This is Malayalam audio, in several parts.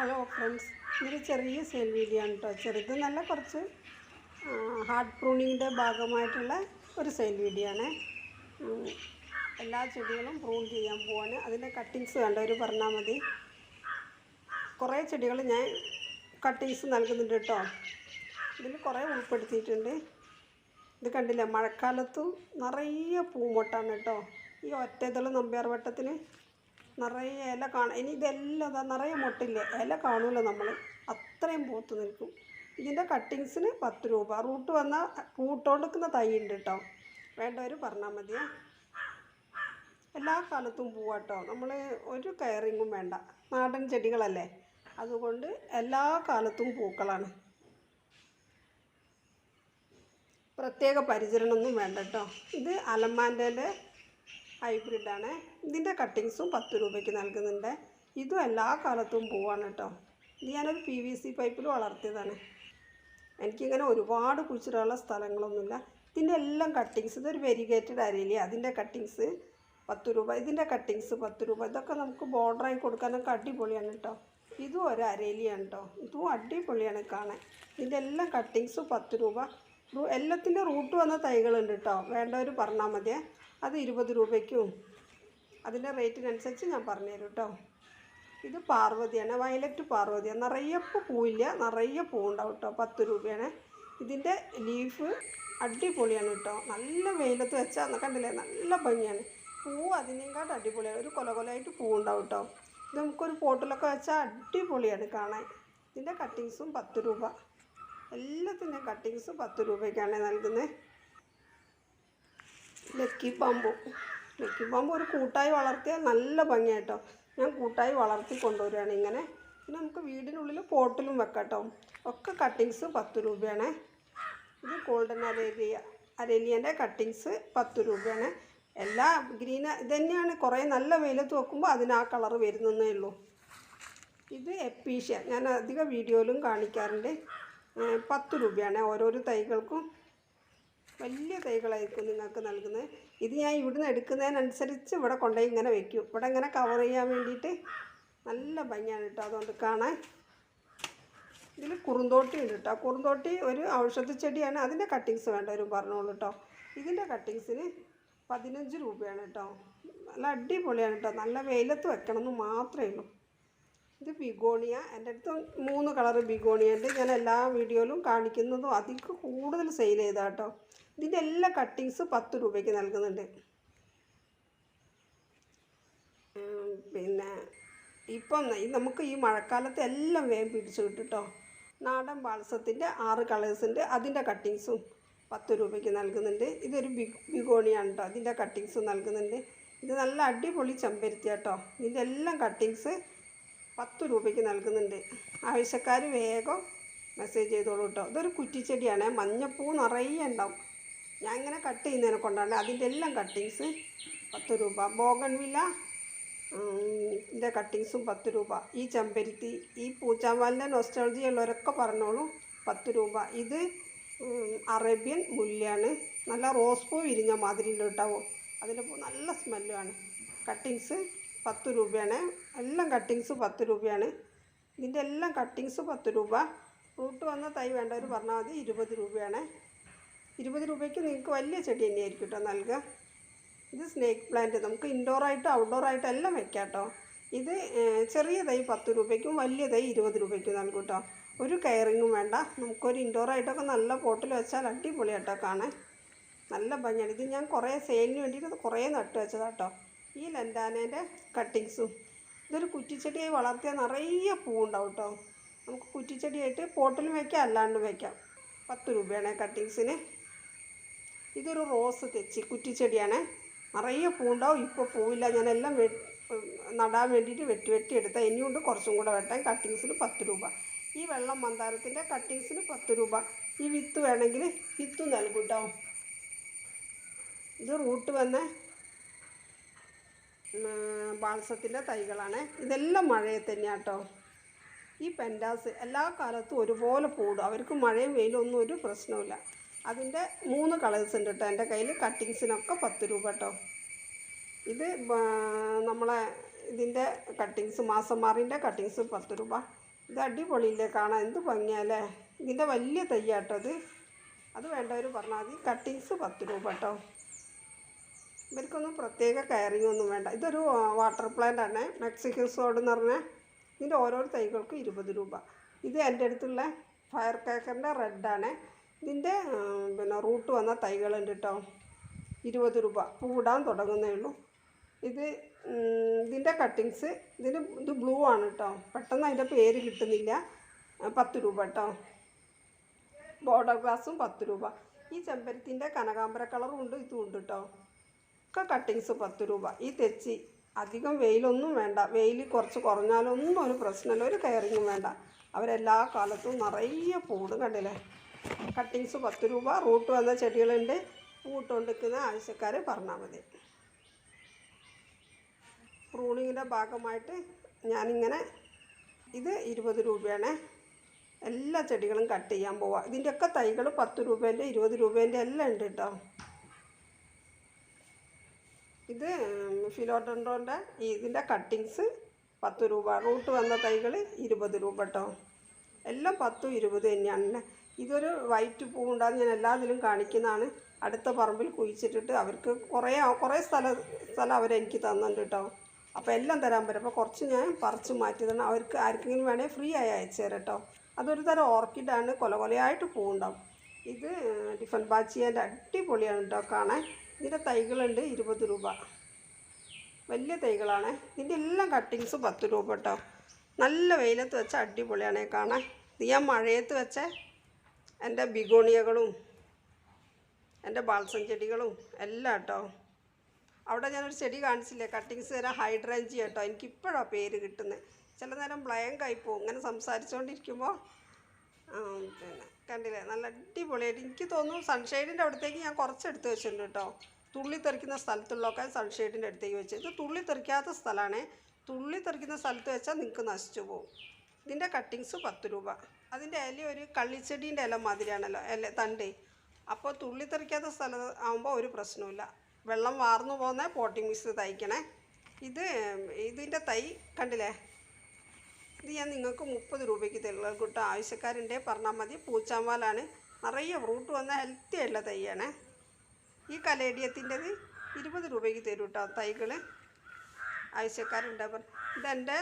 ഹലോ ഫ്രണ്ട്സ് ഇതൊരു ചെറിയ സെയിൽ വീഡിയോ ആണ് കേട്ടോ ചെറുത് നല്ല കുറച്ച് ഹാർഡ് പ്രൂണിങ്ങിന്റെ ഭാഗമായിട്ടുള്ള ഒരു സെയിൽ വീഡിയോ ആണ് എല്ലാ ചെടികളും പ്രൂൺ ചെയ്യാൻ പോവാണ്. അതിന്റെ കട്ടിങ്സ് കണ്ടവർ പറഞ്ഞാൽ മതി. കുറേ ചെടികൾ ഞാൻ കട്ടിങ്സ് നൽകുന്നുണ്ട് കേട്ടോ ഇതിൽ കുറേ ഉൾപ്പെടുത്തിയിട്ടുണ്ട്. ഇത് കണ്ടില്ല മഴക്കാലത്തും നിറയെ പൂമൊട്ടാണ് കേട്ടോ ഈ ഒറ്റതള നമ്പ്യാർ വട്ടത്തിന് നിറയെ ഇല കാണാം. ഇനി ഇതെല്ലാം ഇതാ നിറയെ മൊട്ടില്ലേ? ഇല കാണൂല നമ്മൾ അത്രയും പൂത്ത് നിൽക്കും. ഇതിന്റെ കട്ടിങ്സിന് പത്ത് രൂപ. റൂട്ട് വന്ന പൂട്ടോണ്ടിക്കുന്ന തൈ ഉണ്ട് കേട്ടോ. വേണ്ടവർ പറഞ്ഞാൽ മതിയേ. എല്ലാ കാലത്തും പൂവാട്ടോ നമ്മൾ ഒരു കയറിങ്ങും വേണ്ട. നാടൻ ചെടികളല്ലേ. അതുകൊണ്ട് എല്ലാ കാലത്തും പൂക്കളാണ്. പ്രത്യേക പരിചരണമൊന്നും വേണ്ട കേട്ടോ. ഇത് അലമാന്റെ ഹൈബ്രിഡാണ്. ഇതിന്റെ കട്ടിങ്സും പത്ത് രൂപയ്ക്ക് നൽകുന്നുണ്ട്. ഇതും എല്ലാ കാലത്തും പൂവാണ് കേട്ടോ. ഇത് ഞാനൊരു പി വി സി പൈപ്പിൽ വളർത്തിയതാണ്. എനിക്കിങ്ങനെ ഒരുപാട് കുഴിച്ചിടാനുള്ള സ്ഥലങ്ങളൊന്നുമില്ല. ഇതിന്റെ എല്ലാം കട്ടിങ്സ് ഇതൊരു വെരിഗേറ്റഡ് അരയില്ലേ? അതിന്റെ കട്ടിങ്സ് പത്ത് രൂപ ഇതിന്റെ കട്ടിങ്സ് പത്ത് രൂപ. ഇതൊക്കെ നമുക്ക് ബോർഡറായി കൊടുക്കാനൊക്കെ അടിപൊളിയാണ് കേട്ടോ. ഇതും ഒരു അരയിലിയാണ് കേട്ടോ. ഇതും അടിപൊളിയാണ് കാണാൻ. ഇതിന്റെ എല്ലാം കട്ടിങ്സും പത്ത് രൂപ. എല്ലാത്തിന്റെ റൂട്ട് വന്ന തൈകളുണ്ട് കേട്ടോ. വേണ്ടവർ പറഞ്ഞാൽ മതിയേ. അത് ഇരുപത് രൂപയ്ക്കും. അതിന്റെ റേറ്റിനനുസരിച്ച് ഞാൻ പറഞ്ഞുതരും കേട്ടോ ഇത് പാർവതിയാണ് വയലറ്റ് പാർവതിയാണ് നിറയെ പൂവില്ല നിറയെ പൂവുണ്ടാവും കേട്ടോ പത്ത് രൂപയാണ്. ഇതിന്റെ ലീഫ് അടിപൊളിയാണ് കേട്ടോ നല്ല വെയിലത്ത് വെച്ചാൽ കണ്ടില്ലേ? നല്ല ഭംഗിയാണ്. പൂ അതിനേക്കാട്ട് അടിപൊളിയാണ്. ഒരു കൊല കൊലയായിട്ട് പൂവുണ്ടാവും കേട്ടോ ഇത് നമുക്കൊരു പോട്ടിലൊക്കെ വെച്ചാൽ അടിപൊളിയാണ് കാണാൻ. ഇതിന്റെ കട്ടിങ്സും പത്ത് രൂപ. എല്ലാത്തിന്റെ കട്ടിങ്സ് പത്ത് രൂപയ്ക്കാണ് നൽകുന്നത്. ലക്കി പാമ്പു. ലക്കി പാമ്പു ഒരു കൂട്ടായി വളർത്തിയാൽ നല്ല ഭംഗിയായിട്ടോ ഞാൻ കൂട്ടായി വളർത്തി കൊണ്ടുവരികയാണ് ഇങ്ങനെ. പിന്നെ നമുക്ക് വീടിനുള്ളിൽ പോട്ടിലും വെക്കാം ഒക്കെ കട്ടിങ്സ് പത്ത് രൂപയാണ്. ഇത് ഗോൾഡൻ അരേലിയ അരേലിയന്റെ കട്ടിങ്സ് പത്ത് രൂപയാണ്. എല്ലാ ഗ്രീൻ ഇതന്നെയാണ് തന്നെയാണ്. കുറേ നല്ല വെയിലത്ത് വെക്കുമ്പോൾ അതിന് ആ കളർ വരുന്നതേ ഉള്ളൂ. ഇത് എപ്പീഷ്യ. ഞാൻ അധിക വീഡിയോയിലും കാണിക്കാറുണ്ട്. പത്ത് രൂപയാണ് ഓരോരോ തൈകൾക്കും. വലിയ തൈകളായിരിക്കും നിങ്ങൾക്ക് നൽകുന്നത്. ഇത് ഞാൻ ഇവിടുന്ന് എടുക്കുന്നതിനനുസരിച്ച് ഇവിടെ കൊണ്ടുപോയി ഇങ്ങനെ വെക്കും. ഇവിടെ ഇങ്ങനെ കവർ ചെയ്യാൻ വേണ്ടിയിട്ട് നല്ല ഭംഗിയാണ് കേട്ടോ അതുകൊണ്ട് കാണാൻ. ഇതിൽ കുറുന്തോട്ടി ഉണ്ട് കേട്ടോ. കുറുന്തോട്ടി ഒരു ഔഷധ ചെടിയാണ്. അതിന്റെ കട്ടിങ്സ് വേണ്ടവരും പറഞ്ഞോളൂ കേട്ടോ. ഇതിന്റെ കട്ടിങ്സിന് പതിനഞ്ച് രൂപയാണ് കേട്ടോ. നല്ല അടിപൊളിയാണ് കേട്ടോ. നല്ല വെയിലത്ത് വെക്കണം എന്ന് മാത്രമേ ഉള്ളൂ. ഇത് ബിഗോണിയ. എന്റെ അടുത്ത് മൂന്ന് കളർ ബിഗോണിയ ഉണ്ട്. ഞാൻ എല്ലാ വീഡിയോയിലും കാണിക്കുന്നതും അതിക്ക് കൂടുതൽ സെയിൽ ചെയ്താട്ടോ ഇതിന്റെ എല്ലാ കട്ടിങ്സ് പത്ത് രൂപയ്ക്ക് നൽകുന്നുണ്ട്. പിന്നെ ഇപ്പം നമുക്ക് ഈ മഴക്കാലത്ത് എല്ലാം വേഗം പിടിച്ചു കിട്ടുട്ടോ. നാടൻ ബാൾസത്തിന്റെ ആറ് കളേഴ്സുണ്ട് അതിന്റെ കട്ടിങ്സും പത്ത് രൂപയ്ക്ക് നൽകുന്നുണ്ട്. ഇതൊരു ബിഗ് ബിഗോണിയാണ് കേട്ടോ അതിന്റെ കട്ടിങ്സും നൽകുന്നുണ്ട്. ഇത് നല്ല അടിപൊളി ചെമ്പരുത്തി കേട്ടോ ഇതിന്റെ എല്ലാം കട്ടിങ്സ് പത്ത് രൂപയ്ക്ക് നൽകുന്നുണ്ട്. ആവശ്യക്കാർ വേഗം മെസ്സേജ് ചെയ്തോളൂ കേട്ടോ ഇതൊരു കുറ്റിച്ചെടിയാണ്. മഞ്ഞപ്പൂ നിറയെ ഉണ്ടാവും. ഞാൻ ഇങ്ങനെ കട്ട് ചെയ്യുന്നതിനെ കൊണ്ടാണ് അതിന്റെ എല്ലാം കട്ടിങ്സ് പത്ത് രൂപ. ബോഗൺവില്ല ഇതിന്റെ കട്ടിങ്സും പത്ത് രൂപ. ഈ ചെമ്പരുത്തി ഈ പൂച്ചാമ്പാലിന്റെ നൊസ്റ്റോളജി ഉള്ളവരൊക്കെ പറഞ്ഞോളൂ പത്ത് രൂപ. ഇത് അറേബ്യൻ മുല്ലയാണ് നല്ല റോസ് പൂ വിരിഞ്ഞ മാതിരി ഉണ്ടാവും അതിന്റെ പൂ നല്ല സ്മെല്ലുമാണ് കട്ടിങ്സ് പത്ത് രൂപയാണ്. എല്ലാം കട്ടിങ്സ് പത്ത് രൂപയാണ്. ഇതിന്റെ എല്ലാം കട്ടിങ്സ് പത്ത് രൂപ. റൂട്ട് വന്ന തൈ വേണ്ടവർ പറഞ്ഞാൽ മതി ഇരുപത് രൂപയാണ്. ഇരുപത് രൂപയ്ക്ക് നിങ്ങൾക്ക് വലിയ ചെടി തന്നെയായിരിക്കും കേട്ടോ നൽകുക. ഇത് സ്നേക്ക് പ്ലാന്റ് നമുക്ക് ഇൻഡോറായിട്ടും ഔട്ട്ഡോറായിട്ടും എല്ലാം വെക്കാം കേട്ടോ. ഇത് ചെറിയ തൈ പത്ത് രൂപയ്ക്കും വലിയ തൈ ഇരുപത് രൂപയ്ക്കും നൽകും കേട്ടോ. ഒരു കെയറിങ്ങും വേണ്ട. നമുക്കൊരു ഇൻഡോറായിട്ടൊക്കെ നല്ല പോട്ടിൽ വെച്ചാൽ അടിപൊളിയാട്ടോ കാണാൻ. നല്ല ഭംഗിയാണ്. ഇത് ഞാൻ കുറേ സെയിലിന് വേണ്ടിയിട്ട് കുറേ നട്ട് കേട്ടോ. ഈ ലൻഡാനേന്റെ കട്ടിങ്സും ഇതൊരു കുറ്റിച്ചെടിയായി വളർത്തിയാൽ നിറയെ പൂവുണ്ടാവും കേട്ടോ. നമുക്ക് കുറ്റിച്ചെടിയായിട്ട് പോട്ടിലും വയ്ക്കാം അല്ലാണ്ടും വയ്ക്കാം പത്ത് രൂപയാണ് കട്ടിങ്സിന് ഇതൊരു റോസ് തെച്ചി കുറ്റിച്ചെടിയാണ് നിറയെ പൂണ്ടാവും ഇപ്പോൾ പൂവില്ല. ഞാനെല്ലാം വെ നടാൻ വേണ്ടിയിട്ട് വെട്ടി വെട്ടി എടുത്താൽ ഇനിയുണ്ട് കുറച്ചും കൂടെ വെട്ടാൻ കട്ടിങ്സിന് പത്ത് രൂപ. ഈ വെള്ളം മന്ദാരത്തിന്റെ കട്ടിങ്സിന് പത്ത് രൂപ. ഈ വിത്ത് വേണമെങ്കിൽ വിത്ത് നൽകും കേട്ടോ ഇത് റൂട്ട് വന്ന ബാൾസത്തിന്റെ തൈകളാണ്. ഇതെല്ലാം മഴയെ തന്നെയാണ് കേട്ടോ ഈ പെൻഡാസ് എല്ലാ കാലത്തും ഒരുപോലെ പൂടും അവർക്ക് മഴയും വെയിലും ഒന്നും ഒരു പ്രശ്നവുമില്ല. അതിന്റെ മൂന്ന് കളേഴ്സ് ഉണ്ട് കേട്ടോ എന്റെ കയ്യിൽ കട്ടിങ്സിനൊക്കെ പത്ത് രൂപ കേട്ടോ ഇത് നമ്മളെ ഇതിന്റെ കട്ടിങ്സ് മാസം മാറിന്റെ കട്ടിങ്സ് പത്ത് രൂപ. ഇത് അടിപൊളിയില്ലേ കാണാൻ? എന്ത് ഭംഗിയല്ലേ? ഇതിന്റെ വലിയ തയ്യാട്ടോ ഇത്. അത് വേണ്ടവർ പറഞ്ഞാൽ മതി. കട്ടിങ്സ് പത്ത് രൂപ കേട്ടോ ഇവർക്കൊന്നും പ്രത്യേക കയറിങ് ഒന്നും വേണ്ട. ഇതൊരു വാട്ടർ പ്ലാന്റ് ആണ്. മെക്സിക്കൻ സോഡ് എന്ന് പറഞ്ഞാൽ ഇതിന്റെ ഓരോ തൈകൾക്കും ഇരുപത് രൂപ. ഇത് എന്റെ അടുത്തുള്ള ഫയർ കേക്കറിന്റെ റെഡാണ് ഇതിന്റെ പിന്നെ റൂട്ട് വന്ന തൈകളുണ്ട് കേട്ടോ ഇരുപത് രൂപ. പൂടാൻ തുടങ്ങുന്നേ ഉള്ളൂ. ഇത് ഇതിന്റെ കട്ടിങ്സ് ഇതിന് ഇത് ബ്ലൂ ആണ് കേട്ടോ പെട്ടെന്ന് അതിന്റെ പേര് കിട്ടുന്നില്ല. പത്ത് രൂപ കേട്ടോ ബോർഡർ ഗ്ലാസും പത്ത് രൂപ. ഈ ചെമ്പരത്തിന്റെ കനകാമ്പര കളറും ഉണ്ട് ഇതും ഉണ്ട് കേട്ടോ ഒക്കെ കട്ടിങ്സ് പത്ത് രൂപ. ഈ തെച്ചി അധികം വെയിലൊന്നും വേണ്ട. വെയിൽ കുറച്ച് കുറഞ്ഞാലൊന്നും ഒരു പ്രശ്നമില്ല. ഒരു കയറിങ്ങും വേണ്ട. അവരെല്ലാ കാലത്തും നിറയെ പൂട് കണ്ടില്ലേ? കട്ടിങ്സ് പത്ത് രൂപ റൂട്ട് വന്ന ചെടികളുണ്ട്. കൂട്ടുകൊണ്ടിരിക്കുന്ന ആവശ്യക്കാർ പറഞ്ഞാൽ മതി. പ്രൂണിങ്ങിന്റെ ഭാഗമായിട്ട് ഞാനിങ്ങനെ ഇത് ഇരുപത് രൂപയാണ്. എല്ലാ ചെടികളും കട്ട് ചെയ്യാൻ പോവാം. ഇതിന്റെയൊക്കെ തൈകൾ പത്ത് രൂപേന്റെ ഇരുപത് രൂപേന്റെ എല്ലാം ഉണ്ട് കേട്ടോ ഇത് ഫിലോഡൻഡോന്റെ ഇതിന്റെ കട്ടിങ്സ് പത്ത് രൂപ റൂട്ട് വന്ന തൈകൾ ഇരുപത് രൂപ കേട്ടോ എല്ലാം പത്തും ഇരുപത് തന്നെയാണ്. ഇതൊരു വൈറ്റ് പൂവുണ്ടാകും ഞാൻ എല്ലാത്തിലും കാണിക്കുന്നതാണ്. അടുത്ത പറമ്പിൽ കുഴിച്ചിട്ടിട്ട് അവർക്ക് കുറേ കുറേ സ്ഥല സ്ഥലം അവരെനിക്ക് തന്നിട്ടുണ്ട് കേട്ടോ അപ്പോൾ എല്ലാം തരാൻ പറ്റും. അപ്പോൾ കുറച്ച് ഞാൻ പറിച്ച് മാറ്റി തരണം അവർക്ക് ആർക്കെങ്കിലും വേണേൽ ഫ്രീ ആയി അയച്ചു തരാം കേട്ടോ അതൊരു തരം ഓർക്കിഡാണ്. കൊല കൊലയായിട്ട് പൂവുണ്ടാവും. ഇത് ടിഫൻ ബാച്ചിയന്റെ അടിപൊളിയാണ് കേട്ടോ കാണാൻ. ഇതിന്റെ തൈകളുണ്ട് ഇരുപത് രൂപ. വലിയ തൈകളാണ്. ഇതിന്റെ എല്ലാം കട്ടിങ്സ് പത്ത് രൂപ കേട്ടോ നല്ല വെയിലത്ത് വെച്ച അടിപൊളിയാണേ കാണാൻ. ഇത് ഞാൻ മഴയത്ത് വെച്ച എന്റെ ബിഗോണിയകളും എന്റെ ബാൾസം ചെടികളും എല്ലാം കേട്ടോ. അവിടെ ഞാനൊരു ചെടി കാണിച്ചില്ലേ? കട്ടിങ്സ് തരാം ഹൈഡ്രഞ്ചി കേട്ടോ. എനിക്കിപ്പോഴാണ് പേര് കിട്ടുന്നത് ചില നേരം ബ്ലാങ്ക് ആയി പോകും ഇങ്ങനെ സംസാരിച്ചുകൊണ്ടിരിക്കുമ്പോൾ പിന്നെ കണ്ടില്ലേ? നല്ല അടിപൊളിയായിട്ട് എനിക്ക് തോന്നുന്നു സൺഷെയ്ഡിന്റെ അടുത്തേക്ക് ഞാൻ കുറച്ച് എടുത്ത് വെച്ചിട്ടുണ്ട് കേട്ടോ. തുള്ളി തെറിക്കുന്ന സ്ഥലത്തുള്ളൊക്കെ സൺഷെയ്ഡിന്റെ അടുത്തേക്ക് വെച്ച് ഇത് തുള്ളി തെറിക്കാത്ത സ്ഥലമാണ്. തുള്ളി തെറിക്കുന്ന സ്ഥലത്ത് വെച്ചാൽ നിങ്ങൾക്ക് നശിച്ചു പോകും ഇതിന്റെ കട്ടിങ്സ് പത്ത് രൂപ. അതിന്റെ ഇല ഒരു കള്ളിച്ചെടീന്റെ ഇല മാതിരിയാണല്ലോ ഇല തണ്ട്. അപ്പോൾ തുള്ളി തെറിക്കാത്ത സ്ഥലം ആകുമ്പോൾ ഒരു പ്രശ്നമില്ല വെള്ളം വാർന്നു പോകുന്ന പോട്ടിംഗ് മിക്സ് തയ്ക്കണേ. ഇത് ഇതിന്റെ തൈ കണ്ടില്ലേ? ഇത് ഞാൻ നിങ്ങൾക്ക് മുപ്പത് രൂപയ്ക്ക് തരുള്ളൂ. കിട്ടും ആവശ്യക്കാരുണ്ടേ പറഞ്ഞാൽ മതി. പൂച്ചാമ്പാലാണ്. നിറയെ ഫ്രൂട്ട് വന്ന ഹെൽത്തി ആയിട്ടുള്ള തൈയാണ്. ഈ കലേഡിയത്തിന്റെത് ഇരുപത് രൂപയ്ക്ക് തരും കേട്ടോ തൈകൾ ആവശ്യക്കാരുണ്ടാവും ഇതെന്റെ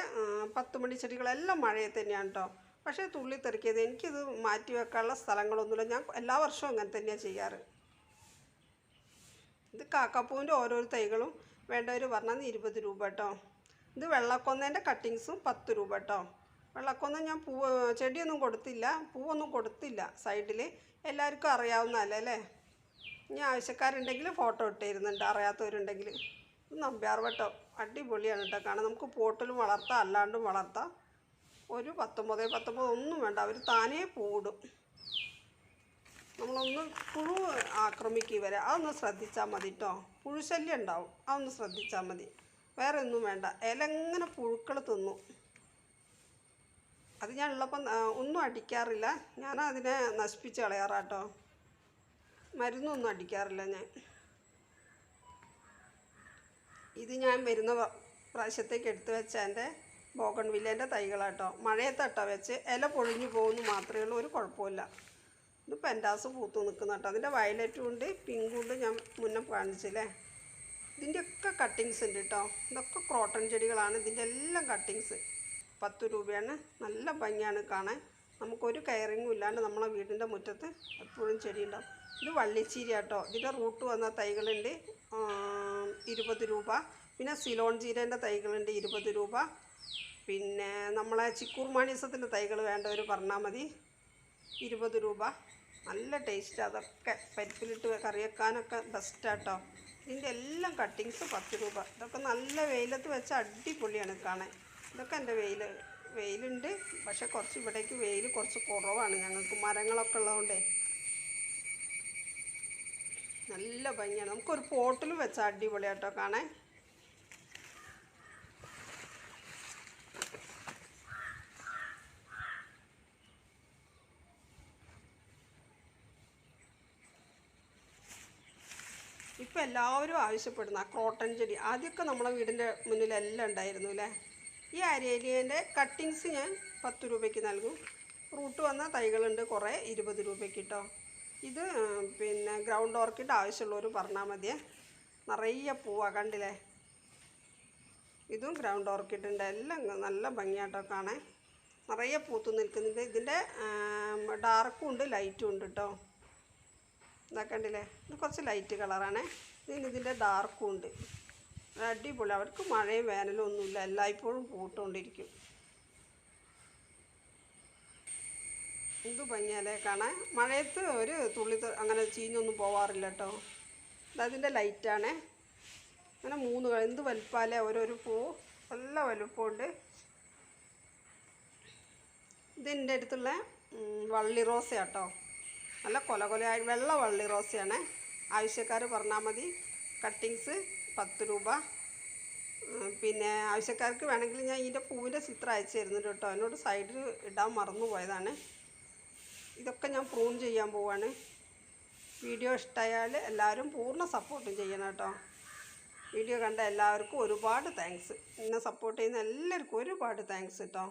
പത്ത് മണി ചെടികളെല്ലാം മഴയെ തന്നെയാണ് കേട്ടോ. പക്ഷേ തുള്ളി തെറിക്കിയത് എനിക്കിത് മാറ്റി വെക്കാനുള്ള സ്ഥലങ്ങളൊന്നുമില്ല. ഞാൻ എല്ലാ വർഷവും അങ്ങനെ തന്നെയാണ് ചെയ്യാറ്. ഇത് കാക്കാപ്പൂവിന്റെ ഓരോരോ തൈകളും വേണ്ടവർ പറഞ്ഞാൽ ഇരുപത് രൂപ കേട്ടോ ഇത് വെള്ളക്കൊന്നേന്റെ കട്ടിങ്സും പത്ത് രൂപ കേട്ടോ വെള്ളക്കൊന്ന ഞാൻ പൂവ് ചെടിയൊന്നും കൊടുത്തില്ല. പൂവൊന്നും കൊടുത്തില്ല സൈഡിൽ എല്ലാവർക്കും അറിയാവുന്നതല്ലേ അല്ലേ? ഇനി ആവശ്യക്കാരുണ്ടെങ്കിൽ ഫോട്ടോ ഇട്ടിരുന്നുണ്ട്. അറിയാത്തവരുണ്ടെങ്കിൽ. ഇത് നമ്പ്യാർ വട്ടം. അടിപൊളിയാണ് കേട്ടോ കാരണം നമുക്ക് പോട്ടിലും വളർത്താം അല്ലാണ്ടും വളർത്താം. ഒരു പത്തൊമ്പത് പത്തൊമ്പത് ഒന്നും വേണ്ട. അവർ താനേ പൂടും നമ്മളൊന്ന് പുഴു ആക്രമിക്കുക ഇവരെ. അതൊന്ന് ശ്രദ്ധിച്ചാൽ മതി കേട്ടോ പുഴുശല്യം ഉണ്ടാവും. അതൊന്ന് ശ്രദ്ധിച്ചാൽ മതി. വേറെ ഒന്നും വേണ്ട. ഇല എങ്ങനെ പുഴുക്കൾ തിന്നു. അത് ഞാൻ ഉള്ളപ്പം ഒന്നും അടിക്കാറില്ല. ഞാൻ അതിനെ നശിപ്പിച്ച് കളയാറാട്ടോ മരുന്നൊന്നും അടിക്കാറില്ല ഞാൻ. ഇത് ഞാൻ വരുന്ന പ്രാവശ്യത്തേക്ക് എടുത്തു വെച്ച എന്റെ ബോഗൺ വില്ലേന്റെ തൈകളാട്ടോ. മഴയത്തട്ട വെച്ച് ഇല പൊഴിഞ്ഞു പോകുന്നു മാത്രമേ ഉള്ളൂ ഒരു കുഴപ്പമില്ല. ഇത് പെന്റാസ് പൂത്ത് നിൽക്കുന്ന കേട്ടോ. അതിന്റെ വയലറ്റും ഉണ്ട് പിങ്കും ഉണ്ട് ഞാൻ മുന്നേ കാണിച്ചില്ലേ. ഇതിന്റെയൊക്കെ കട്ടിങ്സ് ഉണ്ട് കേട്ടോ. ഇതൊക്കെ ക്രോട്ടൺ ചെടികളാണ് ഇതിന്റെ എല്ലാം കട്ടിങ്സ്. പത്ത് രൂപയാണ് നല്ല ഭംഗിയാണ് കാണാൻ. നമുക്കൊരു കയറിങ്ങും ഇല്ലാണ്ട് നമ്മളെ വീടിന്റെ മുറ്റത്ത് എപ്പോഴും ചെടി ഉണ്ടാവും. ഇത് വള്ളിച്ചീര കേട്ടോ. ഇതിന്റെ റൂട്ട് വന്ന തൈകളുണ്ട് ഇരുപത് രൂപ. പിന്നെ സിലോൺ ജീരേന്റെ തൈകളുണ്ട് ഇരുപത് രൂപ. പിന്നെ നമ്മളെ ചിക്കൂർ മാണിസത്തിന്റെ തൈകൾ വേണ്ടവർ പറഞ്ഞാൽ മതി. ഇരുപത് രൂപ. നല്ല ടേസ്റ്റ് അതൊക്കെ പരിപ്പിലിട്ട് കറി വെക്കാനൊക്കെ ബെസ്റ്റാട്ടോ ഇതിന്റെ എല്ലാം കട്ടിങ്സ് പത്ത് രൂപ. ഇതൊക്കെ നല്ല വെയിലത്ത് വെച്ച അടിപൊളിയാണ് കാണാൻ. ഇതൊക്കെ എന്റെ വെയിൽ വെയിലുണ്ട്. പക്ഷെ കുറച്ച് ഇവിടേക്ക് വെയിൽ കുറച്ച് കുറവാണ്. ഞങ്ങൾക്ക് മരങ്ങളൊക്കെ ഉള്ളതുകൊണ്ടേ. നല്ല ഭംഗിയാണ്. നമുക്കൊരു പോട്ടിലും വെച്ചാൽ അടിപൊളിയാട്ടോ കാണാൻ. ഇപ്പം എല്ലാവരും ആവശ്യപ്പെടുന്ന ക്രോട്ടൺ ചെടി. ആദ്യമൊക്കെ നമ്മുടെ വീടിന്റെ മുന്നിലെല്ലാം ഉണ്ടായിരുന്നു അല്ലേ? ഈ അരേലിയന്റെ കട്ടിങ്സ് ഞാൻ പത്ത് രൂപയ്ക്ക് നൽകും. റൂട്ട് വന്ന തൈകളുണ്ട് കുറേ ഇരുപത് രൂപയ്ക്ക് കേട്ടോ ഇത് പിന്നെ ഗ്രൗണ്ട് ഓർക്കിഡ് ആവശ്യമുള്ളവർ പറഞ്ഞാൽ മതിയേ. നിറയെ പൂവാ കണ്ടില്ലേ? ഇതും ഗ്രൗണ്ട് ഓർക്കിഡിന്റെ എല്ലാം നല്ല ഭംഗിയാട്ടോ കാണാൻ. നിറയെ പൂത്ത് നിൽക്കുന്നുണ്ട്. ഇതിന്റെ ഡാർക്കും ഉണ്ട് ലൈറ്റും ഉണ്ട് കേട്ടോ ഇതാ കണ്ടില്ലേ? ഇത് കുറച്ച് ലൈറ്റ് കളറാണ് ഇതിന് ഇതിന്റെ ഡാർക്കും ഉണ്ട്. അടിപൊളി. അവർക്ക് മഴയും വേനലും ഒന്നുമില്ല. എല്ലായ്പ്പോഴും പൂട്ടുകൊണ്ടിരിക്കും. എന്ത് ഭംഗിയാലേ കാണാൻ. മഴയത്ത് ഒരു തുള്ളി അങ്ങനെ ചീഞ്ഞൊന്നും പോവാറില്ല കേട്ടോ. ഇതതിന്റെ ലൈറ്റാണേ അങ്ങനെ മൂന്ന് എന്ത് വലുപ്പാലേ? ഓരോരു പൂ. നല്ല വലുപ്പമുണ്ട്. ഇതിന്റെ അടുത്തുള്ള വള്ളി റോസ കേട്ടോ നല്ല കൊല കൊലയായി. വെള്ള വള്ളി റോസയാണ്. ആവശ്യക്കാർ പറഞ്ഞാൽ മതി. കട്ടിങ്സ് പത്ത് രൂപ. പിന്നെ ആവശ്യക്കാർക്ക് വേണമെങ്കിൽ ഞാൻ ഇതിന്റെ പൂവിന്റെ ചിത്രം അയച്ചു തരുന്നുണ്ട് കേട്ടോ. എന്നോട് സൈഡിൽ ഇടാൻ മറന്നു പോയതാണ്. ഇതൊക്കെ ഞാൻ പ്രൂൺ ചെയ്യാൻ പോവാണ്. വീഡിയോ ഇഷ്ടമായാൽ എല്ലാവരും പൂർണ സപ്പോർട്ടും ചെയ്യണം കേട്ടോ. വീഡിയോ കണ്ട എല്ലാവർക്കും ഒരുപാട് താങ്ക്സ് എന്നെ സപ്പോർട്ട് ചെയ്യുന്ന എല്ലാവർക്കും ഒരുപാട് താങ്ക്സ് കേട്ടോ